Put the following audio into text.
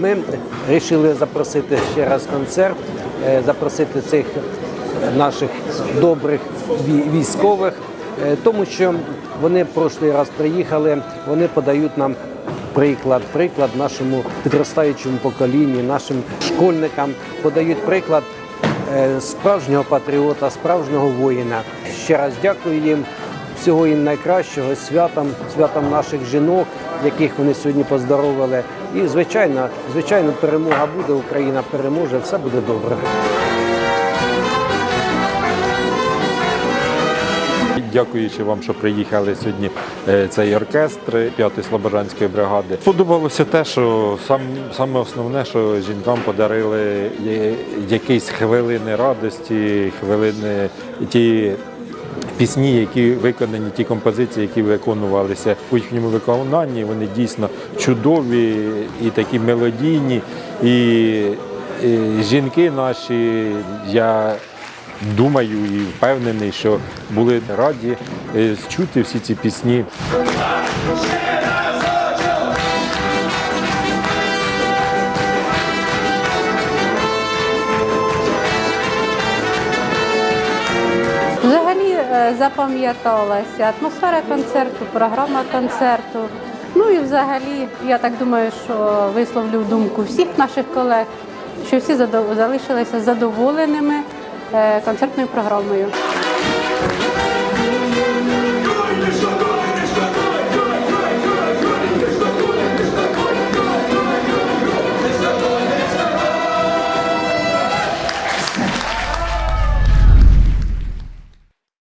Ми вирішили запросити ще раз концерт, е, запросити цих наших добрих військових, е, тому що вони в прошлий раз приїхали, вони подають нам приклад, приклад нашому підростаючому поколінню, нашим школьникам, подають приклад е, справжнього патріота, справжнього воїна. Ще раз дякую їм. Всього їм найкращого святам, святам наших жінок, яких вони сьогодні поздоровили. І звичайно, звичайно, перемога буде. Україна переможе, все буде добре. Дякуючи вам, що приїхали сьогодні е, цей оркестр 5-ї Слобожанської бригади. Сподобалося те, що сам, саме основне, що жінкам подарили якісь хвилини радості, хвилини ті пісні, які виконані, ті композиції, які виконувалися у їхньому виконанні, вони дійсно чудові і такі мелодійні. І, і жінки наші, я думаю і впевнений, що були раді е, чути всі ці пісні. Взагалі е, запам'яталася атмосфера концерту, програма концерту. Ну і взагалі, я так думаю, що висловлю думку всіх наших колег, що всі залишилися задоволеними Е, концертною програмою.